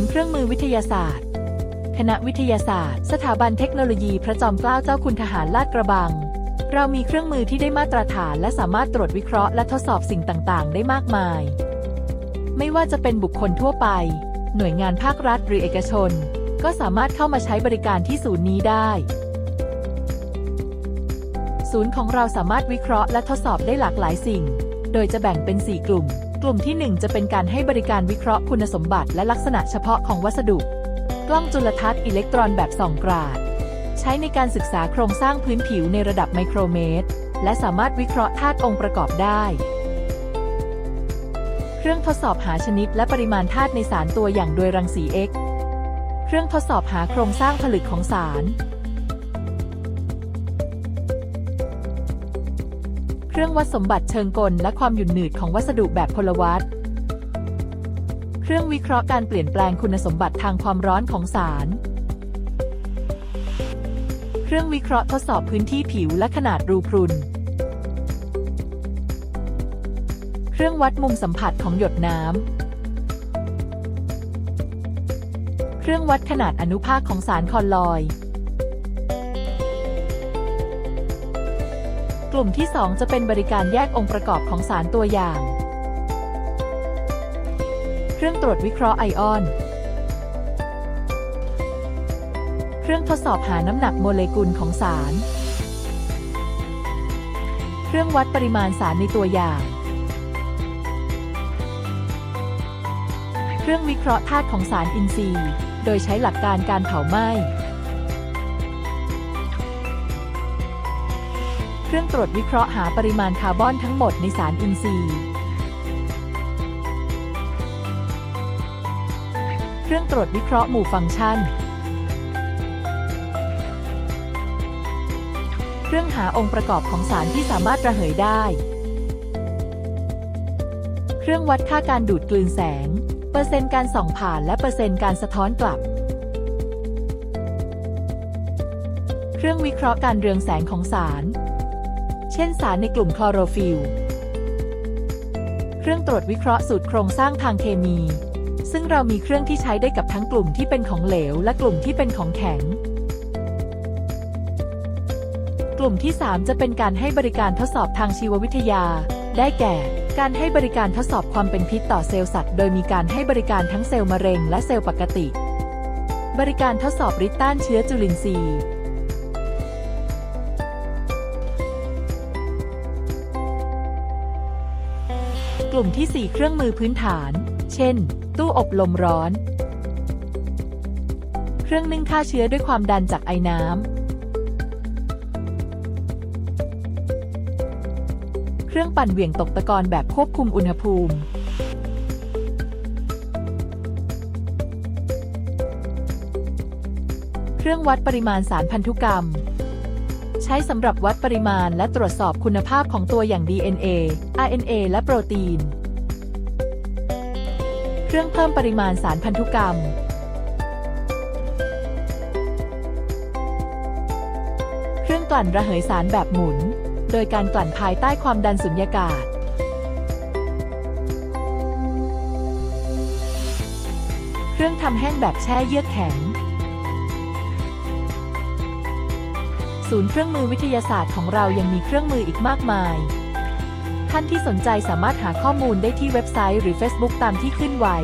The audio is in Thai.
นย์เครื่องมือวิทยาศาสตร์ คณะวิทยาศาสตร์ สถาบันเทคโนโลยีพระจอมเกล้าเจ้าคุณทหารลาดกระบัง เรามีเครื่องมือที่ได้มาตรฐาน และสามารถตรวจวิเคราะห์และทดสอบสิ่งต่าง ๆ ได้มากมาย ไม่ว่าจะเป็นบุคคลทั่วไป หน่วยงานภาครัฐหรือเอกชน ก็สามารถเข้ามาใช้บริการที่ศูนย์นี้ได้ ศูนย์ของเราสามารถวิเคราะห์และทดสอบได้หลากหลายสิ่ง โดยจะแบ่งเป็น 4 กลุ่ม กลุ่มที่ 1 จะเป็นการให้บริการวิเคราะห์คุณสมบัติและลักษณะเฉพาะของวัสดุ กล้องจุลทรรศน์อิเล็กตรอนแบบส่องกราด ใช้ในการศึกษาโครงสร้างพื้นผิวในระดับไมโครเมตร และสามารถวิเคราะห์ธาตุองค์ประกอบได้ เครื่องทดสอบหาชนิดและปริมาณธาตุในสารตัวอย่างโดยรังสี X เครื่องทดสอบหาโครงสร้างผลึกของสาร รื่องวัดสมบัติเชิงกลและความหยุ่นหนืดของวัสดุแบบพลวัตเครื่องวิเคราะห์การเปลี่ยนแปลงคุณสมบัติทางความร้อนของสาร เครื่องวิเคราะห์ทดสอบพื้นที่ผิวและขนาดรูพรุน เครื่องวัดมุมสัมผัสของหยดน้ำ เครื่องวัดขนาดอนุภาคของสารคอลลอย ลุ่มที่ 2 จะเป็นบริการแยกองค์ประกอบของสารตัวอย่าง เครื่องตรวจวิเคราะห์ไอออน เครื่องทดสอบหาน้ำหนักโมเลกุลของสาร เครื่องวัดปริมาณสารในตัวอย่าง เครื่องวิเคราะห์ธาตุของสารอินทรีย์ โดยใช้หลักการการเผาไหม้ เครื่องตรวจวิเคราะห์หาปริมาณคาร์บอนทั้งหมดในสารอินทรีย์ เครื่องตรวจวิเคราะห์หมู่ฟังก์ชัน เครื่องหาองค์ประกอบของสารที่สามารถระเหยได้ เครื่องวัดค่าการดูดกลืนแสง เปอร์เซ็นต์การส่องผ่านและเปอร์เซ็นต์การสะท้อนกลับเครื่องวิเคราะห์การเรืองแสงของสาร เช่นสารในกลุ่มคลอโรฟิลเครื่องตรวจวิเคราะห์สูตรโครงสร้างทางเคมี ซึ่งเรามีเครื่องที่ใช้ได้กับทั้งกลุ่มที่เป็นของเหลว และกลุ่มที่เป็นของแข็ง กลุ่มที่ 3 จะเป็นการให้บริการทดสอบทางชีววิทยา ได้แก่ การให้บริการทดสอบความเป็นพิษต่อเซลล์สัตว์ โดยมีการให้บริการทั้งเซลล์มะเร็งและเซลล์ปกติ บริการทดสอบฤทธิ์ต้านเชื้อจุลินทรีย์ กลุ่มที่ 4 เครื่องมือพื้นฐาน เช่น ตู้อบลมร้อน เครื่องนึ่งฆ่าเชื้อด้วยความดันจากไอน้ำ เครื่องปั่นเหวี่ยงตกตะกอนแบบควบคุมอุณหภูมิ เครื่องวัดปริมาณสารพันธุกรรม ใช้สำหรับวัดปริมาณและตรวจสอบคุณภาพของตัวอย่าง DNA RNA และโปรตีน เครื่องเพิ่มปริมาณสารพันธุกรรม เครื่องกลั่นระเหยสารแบบหมุน โดยการกลั่นภายใต้ความดันสุญญากาศเครื่องทำแห้งแบบแช่เยือกแข็ง ศูนย์เครื่องมือวิทยาศาสตร์ของเรายังมีเครื่องมืออีกมากมาย ท่านที่สนใจสามารถหาข้อมูลได้ที่เว็บไซต์หรือ Facebook ตามที่ขึ้นไว้